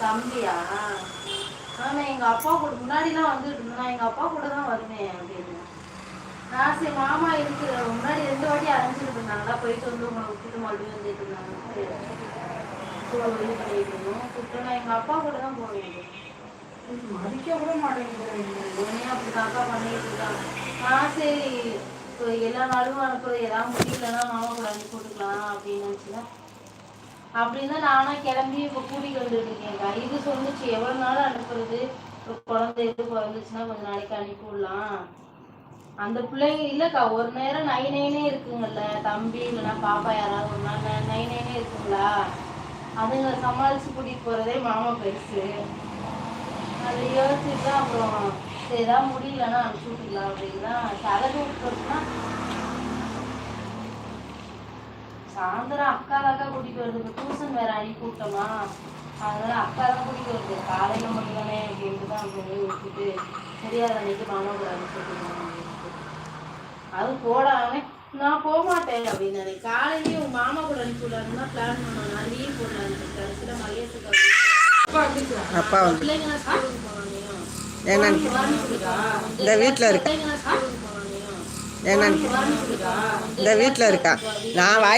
தம்பியா? ஆனா எங்க அப்பா கூட முன்னாடிலாம் வந்துட்டு நான் எங்க அப்பா கூட தான் வருவேன் அப்படின்னு. நான் சரி மாமா இருக்கிற முன்னாடி ரெண்டு வாட்டி அரைஞ்சிட்டு இருந்தாங்களா? போயிட்டு வந்து உங்களை விட்டுட்டு மறுபடியும் வந்துட்டு இருந்தாங்க நான் எங்க அப்பா கூட தான் போவேன். மதிக்க கூட உடனே அப்படி தாக்கா பண்ணிட்டு இருக்காங்க நான் சரி இப்போ எல்லா நாளும் அனுப்புறது ஏதாவது முடியலன்னா மாமா கூட அனுப்பி போட்டுக்கலாம் அப்படின்னு நினச்சிதான் அப்படின்னு நானா கிளம்பி இப்போ கூட்டிட்டு வந்துட்டு இருக்கேன்க்கா இது சொல்லுச்சு எவ்வளவு நாள் அனுப்புறது? இப்போ குழந்தை இது பிறந்துச்சுன்னா கொஞ்ச நாளைக்கு அனுப்பி விடலாம். அந்த பிள்ளைங்க இல்லக்கா ஒரு நேரம் நை நைனே இருக்குங்கல்ல தம்பி இல்லைன்னா பாப்பா யாராவது ஒரு நாள் நை- நைனே இருக்குங்களா? அதுங்களை சமாளிச்சு கூட்டிட்டு போறதே மாமா பெருசு. அதை யோசிச்சுட்டு தான் அப்புறம் சரி ஏதாவது முடியலன்னா அனுப்பிச்சு விட்டுக்கலாம் அப்படின்னு தான். சலகு சாயந்தரம் அக்கா அக்கா கூட்டிட்டு வருது இப்போ டியூஷன் வேற அனுப்பி விட்டோமா அதனால அக்கா தான் கூட்டிட்டு வருது. காலையில மட்டும் தானே அப்படின்ட்டு தான் அப்படியே விட்டுட்டு தெரியாத அன்னைக்கு விட்டுருந்தோம் அப்படின்ட்டு. அது போடாம நான் போக மாட்டேன் அப்படின்னு நினைக்கிறேன் காலையிலேயே உங்க மாமா கூட அனுப்பி விடலான்னு தான் பிளான் பண்ணோம். நான் லீவ் போடலான்னு கடைசியில் மகேஷுக்கு அப்பா வந்து என்னன்னு இந்த வீட்டில் இருக்கா? என்னன்னு இந்த வீட்டில் இருக்கா? நான் வாய்